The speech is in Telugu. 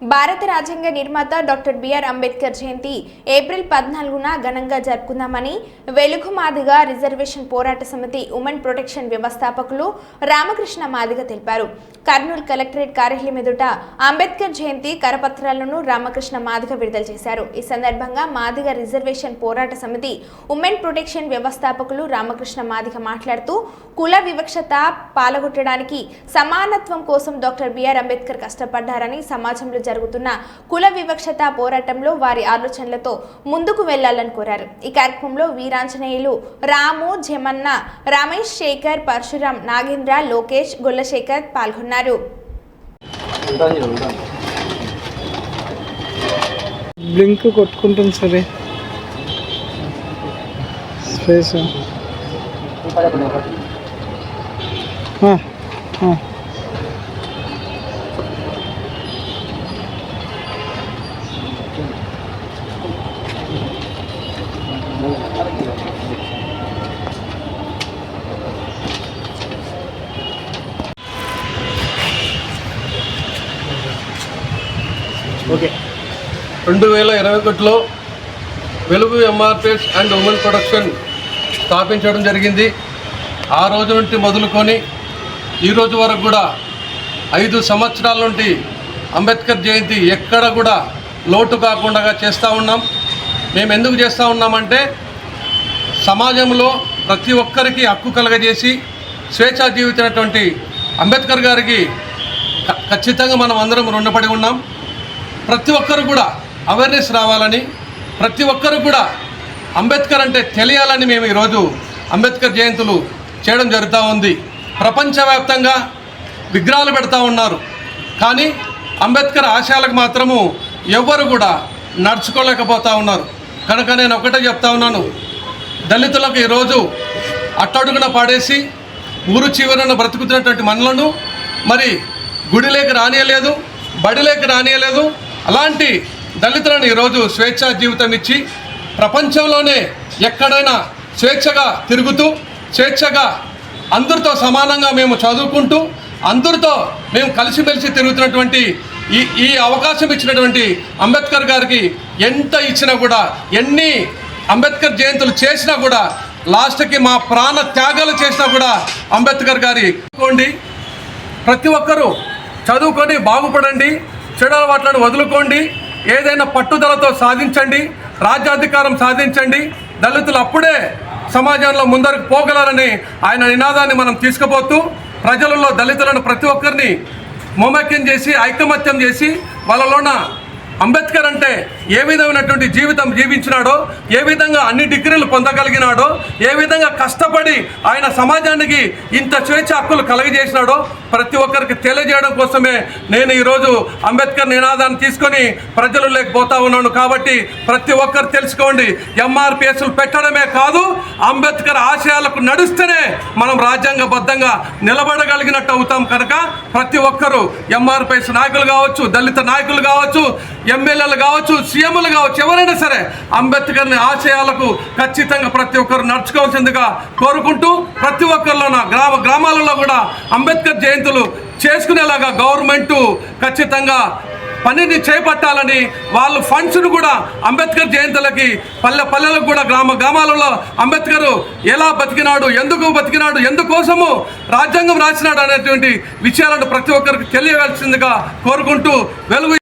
భారత రాజ్యాంగ నిర్మాత doctor B R Ambedkar Jayanti April పద్నాలుగున ఘనంగా జరుపుకుందామని వెలుగు మాదిగ రిజర్వేషన్ పోరాట సమితి ఉమెన్ ప్రొటెక్షన్ వ్యవస్థాపకులు రామకృష్ణ మాదిగ తెలిపారు. కర్నూలు కలెక్టరేట్ కార్యాలయం ఎదుట అంబేద్కర్ జయంతి కరపత్రాలను రామకృష్ణ మాదిగ విడుదల చేశారు. ఈ సందర్భంగా మాదిగ రిజర్వేషన్ పోరాట సమితి ఉమెన్ ప్రొటెక్షన్ వ్యవస్థాపకులు రామకృష్ణ మాదిగ మాట్లాడుతూ కుల వివక్షత పాలగొట్టడానికి సమానత్వం కోసం డాక్టర్ బిఆర్ అంబేద్కర్ కష్టపడ్డారని సమాజంలో జరుగుతున్న కుల వివక్షత పోరాటంలో వారి ఆలోచనలతో ముందుకు వెళ్ళాలని కోరారు. ఈ కార్యక్రమంలో వీరాంజనేయులు రాము జమన్న రమేష్ శేఖర్ పరశురాం నాగేంద్ర లోకేష్ గొల్లశేఖర్ పాల్గొన్నారు. బ్లింక్ కొట్టుకుంటుంది సరే. Space okay. రెండు వేల ఇరవై ఒకటిలో వెలుగు ఎంఆర్పిఎస్ అండ్ ఉమెన్ ప్రొడక్షన్ స్థాపించడం జరిగింది. ఆ రోజు నుండి మొదలుకొని ఈరోజు వరకు కూడా ఐదు సంవత్సరాల నుండి అంబేద్కర్ జయంతి ఎక్కడ కూడా లోటు కాకుండా చేస్తూ ఉన్నాం. మేము ఎందుకు చేస్తూ ఉన్నామంటే సమాజంలో ప్రతి ఒక్కరికి హక్కు కలగజేసి స్వేచ్ఛా జీవితమైనటువంటి అంబేద్కర్ గారికి ఖచ్చితంగా మనం అందరం రుణపడి ఉన్నాం. ప్రతి ఒక్కరు కూడా అవేర్నెస్ రావాలని ప్రతి ఒక్కరు కూడా అంబేద్కర్ అంటే తెలియాలని మేము ఈరోజు అంబేద్కర్ జయంతులు చేయడం జరుగుతూ ఉంది. ప్రపంచవ్యాప్తంగా విగ్రహాలు పెడతా ఉన్నారు. కానీ అంబేద్కర్ ఆశయాలకు మాత్రము ఎవ్వరు కూడా నడుచుకోలేకపోతా ఉన్నారు. కనుక నేను ఒకటే చెప్తా ఉన్నాను. దళితులకు ఈరోజు అట్టడుగున పాడేసి ఊరు చివరన బ్రతుకుతున్నటువంటి మనలను మరి గుడిలోకి రానియలేదు బడిలోకి రానియలేదు అలాంటి దళితులను ఈరోజు స్వేచ్ఛా జీవితం ఇచ్చి ప్రపంచంలోనే ఎక్కడైనా స్వేచ్ఛగా తిరుగుతూ స్వేచ్ఛగా అందరితో సమానంగా మేము చదువుకుంటూ అందరితో మేము కలిసిమెలిసి తిరుగుతున్నటువంటి ఈ ఈ అవకాశం ఇచ్చినటువంటి అంబేద్కర్ గారికి ఎంత ఇచ్చినా కూడా ఎన్ని అంబేద్కర్ జయంతులు చేసినా కూడా లాస్ట్కి మా ప్రాణ త్యాగాలు చేసినా కూడా అంబేద్కర్ గారి ప్రతి ఒక్కరూ చదువుకొని బాగుపడండి. చెడు అలవాట్లను వదులుకోండి. ఏదైనా పట్టుదలతో సాధించండి. రాజ్యాధికారం సాధించండి. దళితులు అప్పుడే సమాజంలో ముందరకు పోగలరని ఆయన నినాదాన్ని మనం తీసుకుపోతూ ప్రజలలో దళితులను ప్రతి ఒక్కరిని మమక్యం చేసి ఐకమత్యం చేసి వాళ్ళలోన అంబేద్కర్ అంటే ఏ విధమైనటువంటి జీవితం జీవించినాడో ఏ విధంగా అన్ని డిగ్రీలు పొందగలిగినాడో ఏ విధంగా కష్టపడి ఆయన సమాజానికి ఇంత స్వేచ్ఛ హక్కులు కలగజేసినాడో ప్రతి ఒక్కరికి తెలియజేయడం కోసమే నేను ఈరోజు అంబేద్కర్ నినాదాన్ని తీసుకొని ప్రజలు లేకపోతా ఉన్నాను. కాబట్టి ప్రతి ఒక్కరు తెలుసుకోండి ఎంఆర్పిఎస్లు పెట్టడమే కాదు అంబేద్కర్ ఆశయాలకు నడుస్తేనే మనం రాజ్యాంగబద్ధంగా నిలబడగలిగినట్టు అవుతాం కనుక ప్రతి ఒక్కరూ ఎంఆర్పిఎస్ నాయకులు కావచ్చు దళిత నాయకులు కావచ్చు ఎమ్మెల్యేలు కావచ్చు సీఎంలు కావచ్చు ఎవరైనా సరే అంబేద్కర్ని ఆశయాలకు ఖచ్చితంగా ప్రతి ఒక్కరు నడుచుకోవాల్సిందిగా కోరుకుంటూ ప్రతి ఒక్కరిలోన గ్రామ గ్రామాలలో కూడా అంబేద్కర్ జయంతులు చేసుకునేలాగా గవర్నమెంట్ ఖచ్చితంగా పనిని చేపట్టాలని వాళ్ళు ఫండ్స్ను కూడా అంబేద్కర్ జయంతులకి పల్లె పల్లెలకు కూడా గ్రామ గ్రామాలలో అంబేద్కర్ ఎలా బతికినాడు ఎందుకు బతికినాడు ఎందుకోసము రాజ్యాంగం రాసినాడు అనేటువంటి విషయాలను ప్రతి ఒక్కరికి తెలియవలసిందిగా కోరుకుంటూ వెలుగు